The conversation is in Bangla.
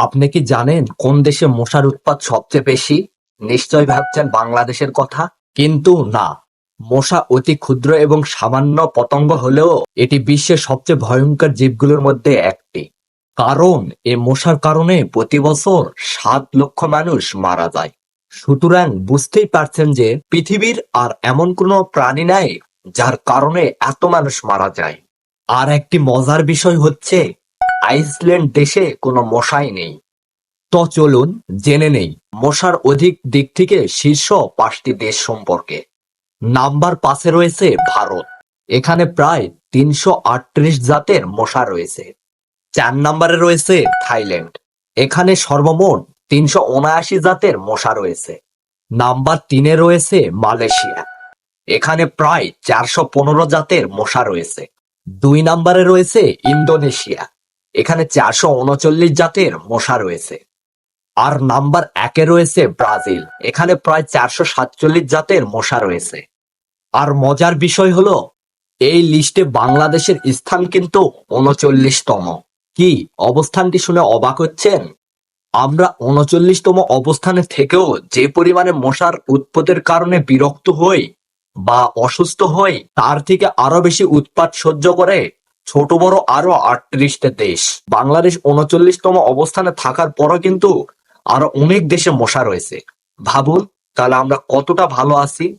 আপনি কি জানেন কোন দেশে মশার উৎপাত সবচেয়ে বেশি? নিশ্চয় ভাবছেন বাংলাদেশের কথা? কিন্তু না। মশা অতি ক্ষুদ্র এবং সামান্য পতঙ্গ হলেও এটি বিশ্বের সবচেয়ে ভয়ঙ্কর জীবগুলোর মধ্যে একটি। কারণ এ মশার কারণে প্রতি বছর সাত লক্ষ মানুষ মারা যায়। সুতরাং বুঝতেই পারছেন যে পৃথিবীর আর এমন কোনো প্রাণী নাই যার কারণে এত মানুষ মারা যায়। আর একটি মজার বিষয় হচ্ছে আইসল্যান্ড দেশে কোনো মশাই নেই। তো চলুন জেনে নেই মশার অধিক দিক থেকে শীর্ষ পাঁচটি দেশ সম্পর্কে। নাম্বার পাঁচে রয়েছে ভারত। এখানে প্রায় তিনশো আটত্রিশ জাতের মশা রয়েছে। চার নম্বরে রয়েছে থাইল্যান্ড। এখানে সর্বমোট তিনশো উনআশি জাতের মশা রয়েছে। নাম্বার তিনে রয়েছে মালয়েশিয়া। এখানে প্রায় চারশো পনেরো জাতের মশা রয়েছে। দুই নম্বরে রয়েছে ইন্দোনেশিয়া। এখানে চারশো উনচল্লিশ জাতের মশা রয়েছে। আর নাম্বার একে রয়েছে ব্রাজিল। এখানে প্রায় চারশো সাতচল্লিশ জাতের মশা রয়েছে। আর মজার বিষয় হলো, এই লিস্টে বাংলাদেশের স্থান কিন্তু উনচল্লিশতম। কি অবস্থানটি শুনে অবাক হচ্ছেন? আমরা উনচল্লিশতম অবস্থানে থেকেও যে পরিমাণে মশার উৎপত্তির কারণে বিরক্ত হই বা অসুস্থ হই, তার থেকে আরও বেশি উৎপাত সহ্য করে ছোট বড় আরও আটত্রিশটা দেশ। বাংলাদেশ উনচল্লিশতম অবস্থানে থাকার পরও কিন্তু আরও অনেক দেশে মশা রয়েছে। ভাবুন, তাহলে আমরা কতটা ভালো আছি?